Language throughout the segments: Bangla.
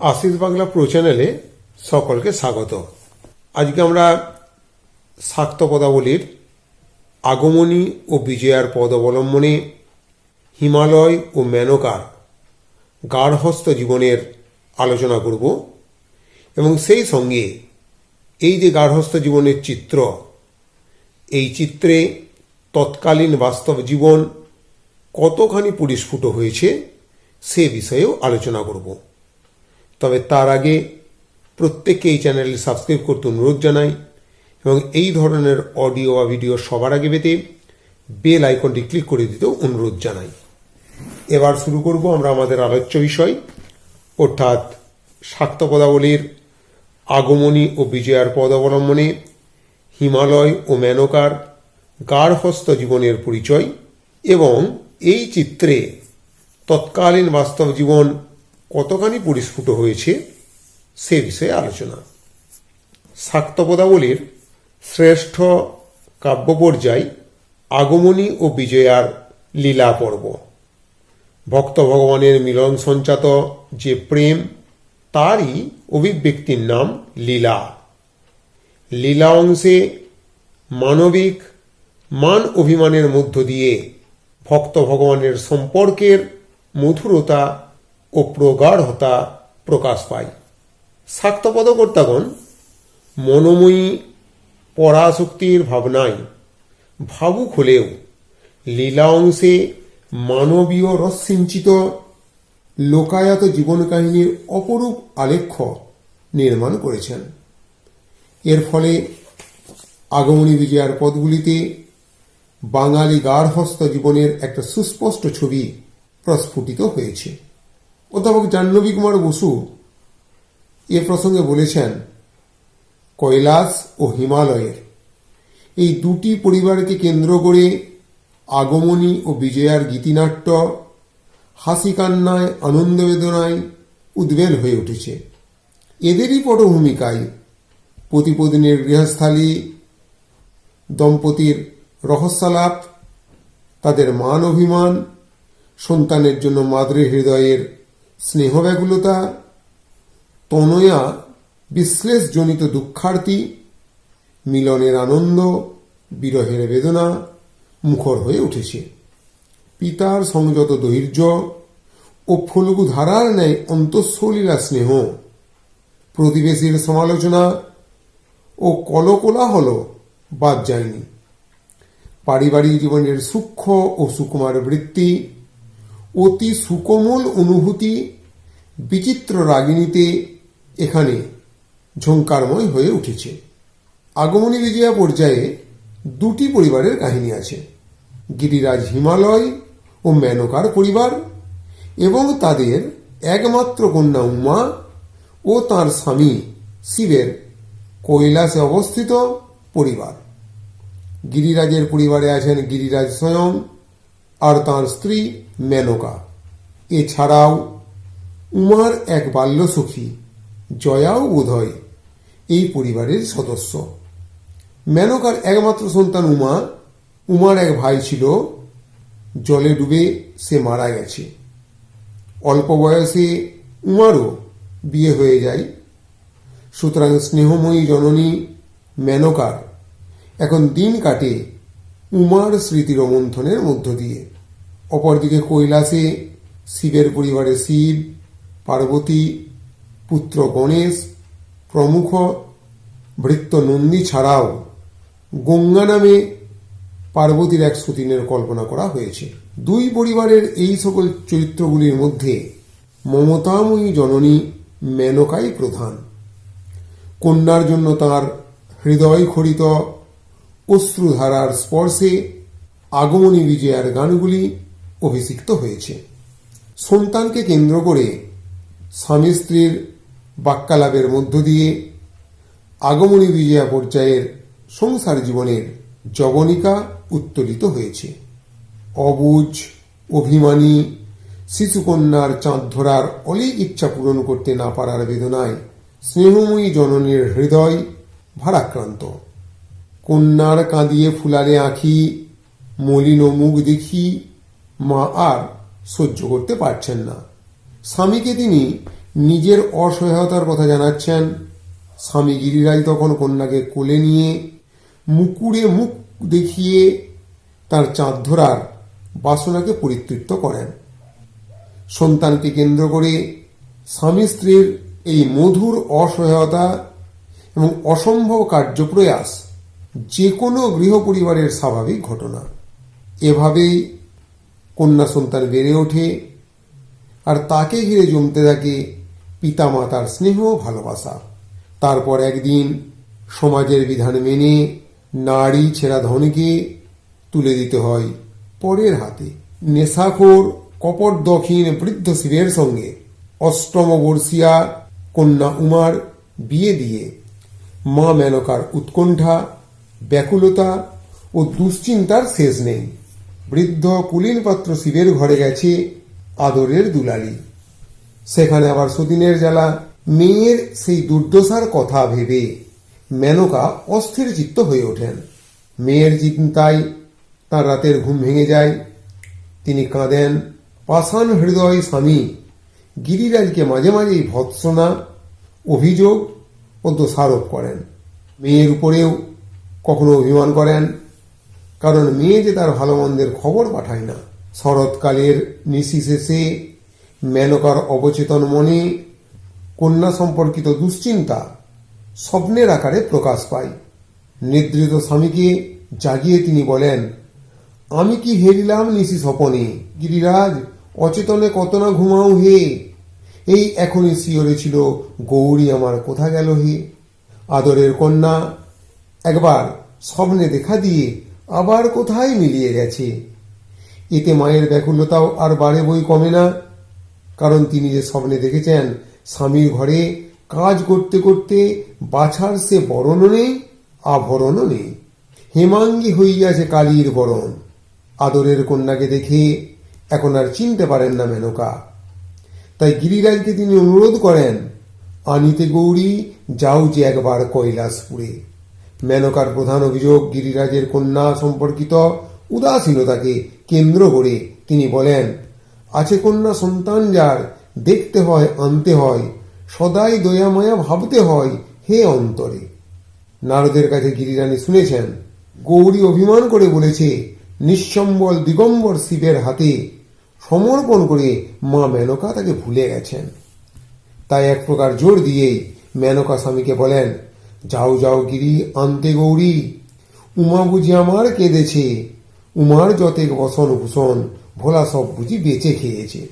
আশিস বাংলা প্রো চ্যানেলে সকলকে স্বাগত। আজকে আমরা শাক্ত পদাবলীর আগমনী ও বিজয়ার পদ অবলম্বনে হিমালয় ও মেনকার গার্হস্থ জীবনের আলোচনা করব এবং সেই সঙ্গে এই যে গার্হস্থ জীবনের চিত্র, এই চিত্রে তৎকালীন বাস্তব জীবন কতখানি পরিস্ফুট হয়েছে সে বিষয়েও আলোচনা করব। তবে তার আগে প্রত্যেককে এই চ্যানেলটি সাবস্ক্রাইব করতে অনুরোধ জানাই এবং এই ধরনের অডিও বা ভিডিও সবার আগে পেতে বেল আইকনটি ক্লিক করে দিতেও অনুরোধ জানাই। এবার শুরু করব আমরা আমাদের আলোচ্য বিষয়, অর্থাৎ শাক্ত পদাবলীর আগমনী ও বিজয়ার পদ অবলম্বনে হিমালয় ও মেনকার গার্হস্থ জীবনের পরিচয় এবং এই চিত্রে তৎকালীন বাস্তব জীবন কতখানি পরিস্ফুট হয়েছে সে বিষয়ে আলোচনা। শাক্তপদাবলীর শ্রেষ্ঠ কাব্য পর্যায় আগমনী ও বিজয়ার লীলা পর্ব ভক্ত ভগবানের মিলন সঞ্চাত যে প্রেম, তারই অভিব্যক্তির নাম লীলা। লীলা অংশে মানবিক মান অভিমানের মধ্য দিয়ে ভক্ত ভগবানের সম্পর্কের মধুরতা ও প্রগাঢ়তা প্রকাশ পায়। শাক্তপদকর্তাগণ মনোময়ী পরাশক্তির ভাবনায় ভাবুক হলেও লীলা অংশে মানবীয় রসসিঞ্চিত লোকায়ত জীবন কাহিনীর অপরূপ আলেখ্য নির্মাণ করেছেন। এর ফলে আগমনী বিজয়ার পদগুলিতে বাঙালি গার্হস্থ জীবনের একটা সুস্পষ্ট ছবি প্রস্ফুটিত হয়েছে। অধ্যাপক জাহ্নবী কুমার বসু এ প্রসঙ্গে বলেছেন, কৈলাস ও হিমালয়ের এই দুটি পরিবারকে কেন্দ্র করে আগমনী ও বিজয়ার গীতিনাট্য হাসি কান্নায় আনন্দ বেদনায় উদ্বেল হয়ে উঠেছে। এদেরই পটভূমিকায় প্রতিপদিনের গৃহস্থালী দম্পতির রহস্যালাপ, তাদের মান অভিমান, সন্তানের জন্য মাদ্রে হৃদয়ের স্নেহব্যাকুলতা, তনয়া, বিশ্লেষজনিত দুঃখার্থী মিলনের আনন্দ, বিরহের বেদনা মুখর হয়ে উঠেছে। পিতার সংযত দৈর্য ও ফলগু ধারার ন্যায় অন্তঃসলীলা স্নেহ, প্রতিবেশীর সমালোচনা ও কলকোলাহল বাদ যায়নি। পারিবারিক জীবনের সূক্ষ্ম ও সুকুমার বৃত্তি অতি সুকোমল অনুভূতি বিচিত্র রাগিনীতে এখানে ঝঙ্কারময় হয়ে উঠেছে। আগমনী বিজয়া পর্যায়ে দুটি পরিবারের কাহিনী আছে। গিরিরাজ হিমালয় ও মেনকার পরিবার এবং তাদের একমাত্র কন্যা উমা ও তার স্বামী শিবের কৈলাসে অবস্থিত পরিবার। গিরিরাজের পরিবারে আছেন গিরিরাজ স্বয়ং আর তার স্ত্রী মেনকা। এছাড়াও উমার এক বাল্য বাল্যসখী জয়াও বোধহয় এই পরিবারের সদস্য। মেনকার একমাত্র সন্তান উমা। উমার এক ভাই ছিল। জলে ডুবে সে মারা গেছে। অল্প বয়সে উমারও বিয়ে হয়ে যায়। সুতরাং স্নেহময়ী জননী মেনকার। এখন দিন কাটে উমার স্মৃতির মন্থনের মধ্য দিয়ে। অপরদিকে কৈলাসে শিবের পরিবারে শিব, পার্বতী, পুত্র গণেশ, প্রমুখ ভৃত্য নন্দী ছাড়াও গঙ্গা নামে পার্বতীর এক সতীনের কল্পনা করা হয়েছে। দুই পরিবারের এই সকল চরিত্রগুলির মধ্যে মমতাময়ী জননী মেনকাই প্রধান। কন্যার জন্য তার হৃদয় খড়িত অশ্রুধারার স্পর্শে আগমনী বিজয়ার গানগুলি অভিষিক্ত হয়েছে। সন্তানকে কেন্দ্র করে স্বামী স্ত্রীর বাক্যালাপের মধ্য দিয়ে আগমনী বিজয়া পর্যায়ের সংসার জীবনের জবনিকা উত্তোলিত হয়েছে। অবুজ, অভিমানী, শিশুকন্যার চাঁদ ধরার অনেক ইচ্ছা পূরণ করতে না পারার বেদনায় স্নেহময়ী জননীর হৃদয় ভারাক্রান্ত। কন্যার কাঁদিয়ে ফুলারে আঁখি, মলিন মুখ দেখি, মা আর সহ্য করতে পারছেন না। স্বামীকে তিনি নিজের অসহায়তার কথা জানাচ্ছেন। স্বামী গিরিরাজ তখন কন্যাকে কোলে নিয়ে মুকুড়ে মুখ দেখিয়ে তার চাঁদ ধরার বাসনাকে পরিতৃপ্ত করেন। সন্তানকে কেন্দ্র করে স্বামী স্ত্রীর এই মধুর অসহায়তা এবং অসম্ভব কার্যপ্রয়াস যে কোনো গৃহ পরিবারের স্বাভাবিক ঘটনা। এভাবেই কন্যা সন্তান বেড়ে ওঠে আর তাকে ঘিরে জমতে থাকে পিতামাতার স্নেহ ভালোবাসা। তারপর একদিন সমাজের বিধান মেনে নারী ছেঁড়া ধনকে তুলে দিতে হয় পরের হাতে। নেশাখোর, কপট দক্ষিণ, বৃদ্ধ শিবের সঙ্গে অষ্টম বর্ষিয়া কন্যা উমার বিয়ে দিয়ে মা মেনকার উৎকণ্ঠা ব্যাকুলতা ও দুশ্চিন্তার শেষ নেই। বৃদ্ধ কুলীন পাত্র শিবের ঘরে গেছে আদরের দুলালি। সেখানে আবার সতীনের জ্বালা। মেয়ের সেই দুর্দশার কথা ভেবে মেনকা অস্থির চিত্ত হয়ে ওঠেন। মেয়ের চিন্তায় তার রাতের ঘুম ভেঙে যায়। তিনি কাঁদেন, পাষাণ হৃদয় স্বামী, গিরিরাজকে মাঝে মাঝেই ভৎসনা, অভিযোগ ও দোষারোপ করেন। মেয়ের উপরেও অভিমান করেন। কারণ মেয়ে যে তার ভালো মন্দের খবর পাঠায় না। শরৎকালের নিশি শেষে মেনকার অবচেতন মনে কন্যা সম্পর্কিত দুশ্চিন্তা স্বপ্নের আকারে প্রকাশ পায়। নিদ্রিত স্বামীকে জাগিয়ে তিনি বলেন, আমি কি হেরিলাম নিশি স্বপনে? গিরিরাজ, অচেতনে কত না ঘুমাও হে? এই এখনই শিওরে ছিল গৌরী আমার কোথা গেল হে? আদরের কন্যা একবার স্বপ্নে দেখা দিয়ে আবার কোথায় মিলিয়ে গেছে? এতে মায়ের ব্যাকুলতাও আর বাড়ে বই কমে না। কারণ তিনি যে স্বপ্নে দেখেছেন, স্বামীর ঘরে কাজ করতে করতে বাছার সে বরণও নেই, আভরণও নেই। হেমাঙ্গী হইয়াছে কালীর বরণ। আদরের কন্যাকে দেখে এখন আর চিনতে পারেন না মেনকা। তাই গিরিরাজকে তিনি অনুরোধ করেন, আনিতে গৌরী যাও যে একবার কৈলাসপুরে। মেনকার প্রধান অভিযোগ, গিরিরাজের কন্যা সম্পর্কিত উদাসীনতাকে কেন্দ্র করে তিনি বলেন, আছে কন্যা সন্তান যার দেখতে হয়, আনতে হয়, সদাই দয়াময়া ভাবতে হয়, হে অন্তরে। নারদের কাছে গিরিরানী শুনেছেন, গৌরী অভিমান করে বলেছে, নিঃসম্বল দিগম্বর শিবের হাতে সমর্পণ করে মা মেনকা তাকে ভুলে গেছেন। তাই এক প্রকার জোর দিয়েই মেনকা স্বামীকে বলেন যাও যাও গিরি, আনতে গৌরী। উমা বুঝি আমার কেঁদেছে। উমার যতেক বসন ভূষণ, ভোলা সব বুঝি বেঁচে খেয়েছে।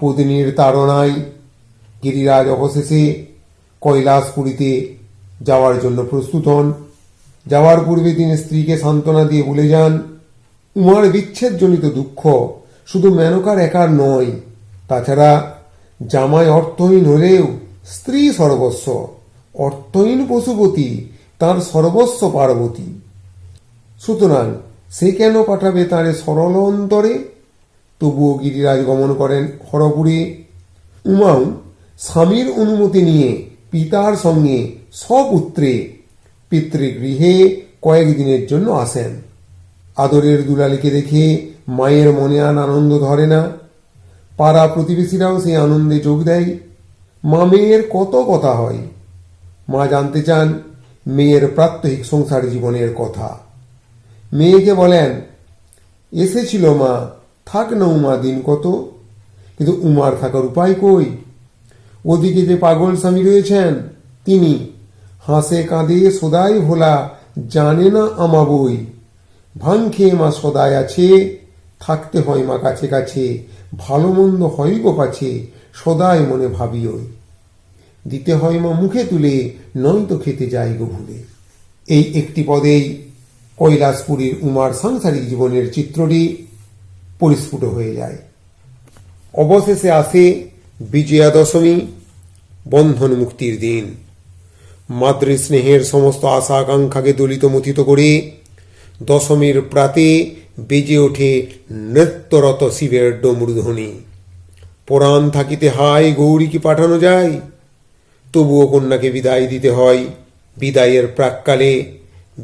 পত্নীর তাড়নায় গিরিরাজ অবশেষে কৈলাসপুরীতে যাওয়ার জন্য প্রস্তুত হন। যাওয়ার পূর্বে তিনি স্ত্রীকে সান্ত্বনা দিয়ে ভুলে যান, উমার বিচ্ছেদজনিত দুঃখ শুধু মেনকার একার নয়, তাছাড়া জামাই অর্থহীন হলেও স্ত্রী সর্বস্ব। অর্থহীন পশুপতি, তার সর্বস্ব পার্বতী। সুতরাং সে কেন পাঠাবে তারে সরল অন্তরে? তবুও গিরিরাজ গমন করেন হরপুরে, উমাও স্বামীর অনুমতি নিয়ে পিতার সঙ্গে সপুত্রে পিতৃগৃহে কয়েকদিনের জন্য আসেন। আদরের দুলালিকে দেখে মায়ের মনে আর আনন্দ ধরে না। পাড়া প্রতিবেশীরাও সেই আনন্দে যোগ দেয়। মা মেয়ের কত কথা হয়। মা জানতে চান মেয়ের প্রাত্যহিক সংসার জীবনের কথা। মেয়েকে বলেন, এসেছিল মা, থাক না উমা, দিন কত। কিন্তু উমার থাকার উপায় কই? ওদিকে যে পাগল স্বামী রয়েছেন, তিনি হাসে কাঁদে, সদাই ভোলা, জানে না আমা বই। ভাং খেয়ে মা সদাই আছে, থাকতে হয় মা কাছে কাছে, ভালো মন্দ হয় গো পাছে, সদাই মনে ভাবি ওই দিতে হয় মা মুখে তুলে, নয়তো খেতে যায় গো ভুলে। এই একটি পদেই কৈলাসপুরীর উমার সাংসারিক জীবনের চিত্রটি পরিস্ফুট হয়ে যায়। অবশেষে আসে বিজয়া দশমী বন্ধন মুক্তির দিন। মাতৃস্নেহের সমস্ত আশা আকাঙ্ক্ষাকে দলিত মথিত করে দশমীর প্রাতে বেজে ওঠে নৃত্যরত শিবের ডমরুধ্বনি। পরাণ থাকিতে হাই গৌরীকে পাঠানো যায়? তবুও কন্যাকে বিদায় দিতে হয়। বিদায়ের প্রাককালে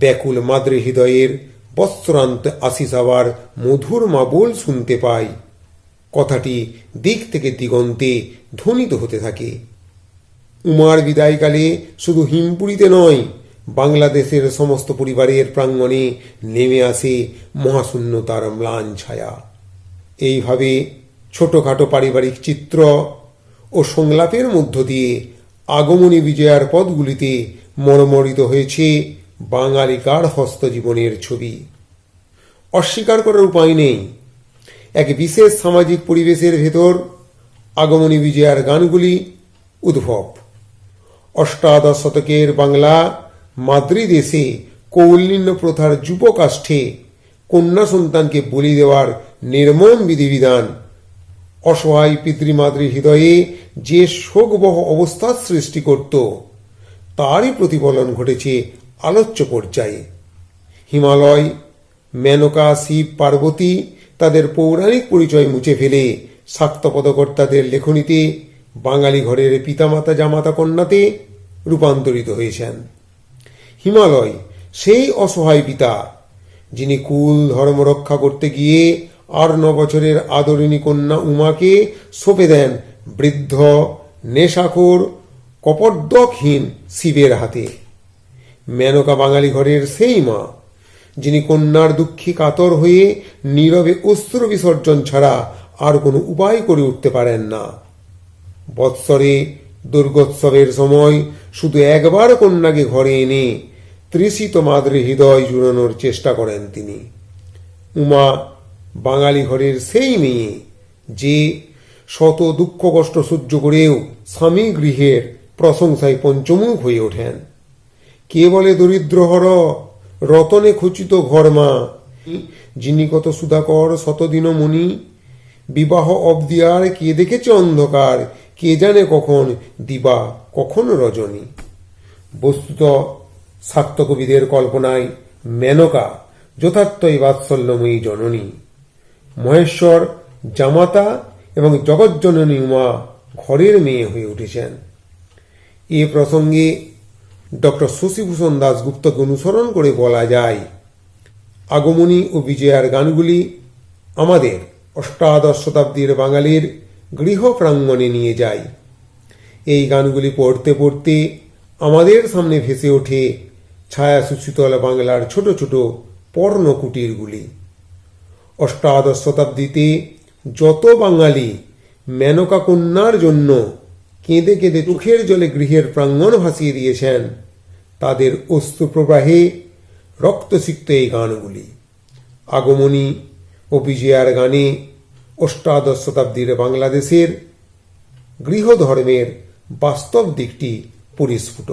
ব্যাকুল মাদ্রে হৃদয়ের বস্ত্রান্ত আশিস আবার মধুর মাবল শুনতে পাই কথাটি দিক থেকে দিগন্তে ধ্বনিত হতে থাকে। উমার বিদায়কালে শুধু হিমপুরীতে নয়, বাংলাদেশের সমস্ত পরিবারের প্রাঙ্গণে নেমে আসে মহাশূন্যতার ম্লান ছায়া। এইভাবে ছোটখাটো পারিবারিক চিত্র ও সংলাপের মধ্য দিয়ে আগমনী বিজয়ার পদগুলিতে মর্মরিত হয়েছে বাঙালি হস্ত জীবনের ছবি। অস্বীকার করার উপায় নেই। এক বিশেষ সামাজিক পরিবেশের ভেতর আগমনী বিজয়ার গানগুলি উদ্ভব। অষ্টাদশ শতকের বাংলা মাদ্রিদেশে কৌলিন্য প্রথার যুবকাষ্ঠে কন্যা সন্তানকে বলি দেওয়ার নির্মম বিধিবিধান অসহায় পিতৃমাতৃ হৃদয়ে যে শোকবহ অবস্থার সৃষ্টি করত, তারই প্রতিফলন ঘটেছে আলোচ্য পর্যায়ে। হিমালয় মেনকা শিব পার্বতী তাদের পৌরাণিক পরিচয় মুছে ফেলে শাক্তপদকর্তাদের লেখনীতে বাঙালি ঘরের পিতামাতা জামাতা কন্যাতে রূপান্তরিত হয়েছেন। হিমালয় সেই অসহায় পিতা, যিনি কুল ধর্ম রক্ষা করতে গিয়ে আর ন বছরের আদরিণী কন্যা উমাকে সঁপে দেন বৃদ্ধ নেশাখোর কপর্দকহীন শিবের হাতে। মেনকা বাঙালি ঘরের সেই মা, যিনি কন্যার দুঃখে কাতর হয়ে নীরবে অস্ত্র বিসর্জন ছাড়া আর কোনো উপায় করে উঠতে পারেন না। বৎসরে দুর্গোৎসবের সময় শুধু একবার কন্যাকে ঘরে এনে তৃষিত মাদ্রে হৃদয় জুড়ানোর চেষ্টা করেন তিনি। উমা বাঙালি ঘরের সেই মেয়ে যে শত দুঃখ কষ্ট সহ্য করেও স্বামী গৃহের প্রশংসায় পঞ্চমুখ হয়ে ওঠেন। কে বলে দরিদ্র হর, রতনে খচিত ঘরমা, যিনি কত সুধাকর শতদিন মণি বিবাহ অবধি আর কে দেখেছে অন্ধকার, কে জানে কখন দিবা, কখন রজনী। বস্তুত শাক্ত কবিদের কল্পনায় মেনকা যথার্থই বাৎসল্যময়ী জননী। মহেশ্বর, জামাতা এবং জগজ্জননী উমা ঘরের মেয়ে হয়ে উঠেছেন। এ প্রসঙ্গে ডক্টর শশীভূষণ দাশগুপ্তকে অনুসরণ করে বলা যায়, আগমনী ও বিজয়ার গানগুলি আমাদের অষ্টাদশ শতাব্দীর বাঙালির গৃহ প্রাঙ্গণে নিয়ে যায়। এই গানগুলি পড়তে পড়তে আমাদের সামনে ভেসে ওঠে ছায়া সুশীতল বাংলার ছোট ছোট পর্ণ কুটিরগুলি অষ্টাদশ শতাব্দীতে যত বাঙালি মেনকা কন্যার জন্য কেঁদে কেঁদে চোখের জলে গৃহের প্রাঙ্গণ ভাসিয়ে দিয়েছেন, তাদের অশ্রু প্রবাহে রক্তসিক্ত এই গানগুলি। আগমনী ও বিজয়ার গানে অষ্টাদশ শতাব্দীর বাংলাদেশের গৃহধর্মের বাস্তব দিকটি পরিস্ফুট।